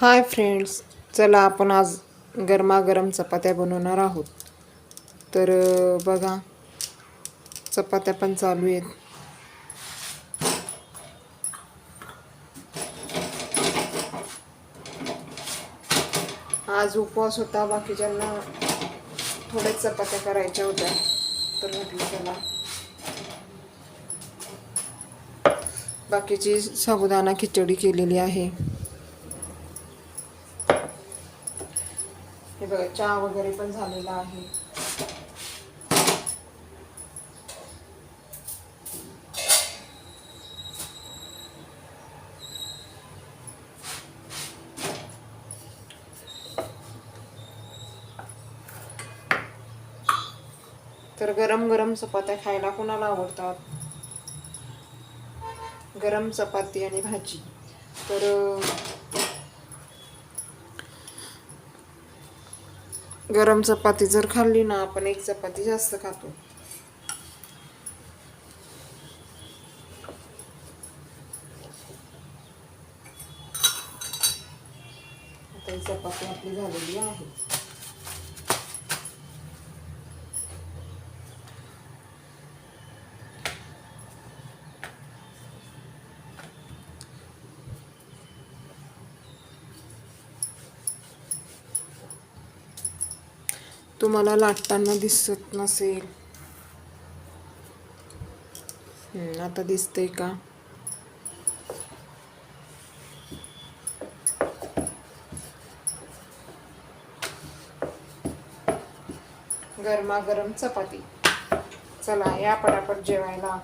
Hi friends चला आपण आज गरमागरम चपात्या बनवणार आहोत. तर बघा चपात्या पण चालू आहेत. आज उपवास होता बाकीच्यांना थोड्याच चपात्या करायच्या होत्या. तर म्हटलं चला. बाकीची साबुदाणा खिचडी केलेली आहे. हे बघा चहा वगैरे पण झालेला आहे. तर गरम गरम चपात्या खायला कोणाला आवडतात? गरम चपाती आणि भाजी. तर गरम चपाती जर खाल्ली ना आपण एक चपाती जास्त खातो. चपाती आपली झालेली आहे. तुम्हाला लाटताना दिसत नसेल. आता दिसतंय का? गरमागरम चपाती. चला या पटापट जेवायला.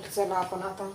तर चला आपण आता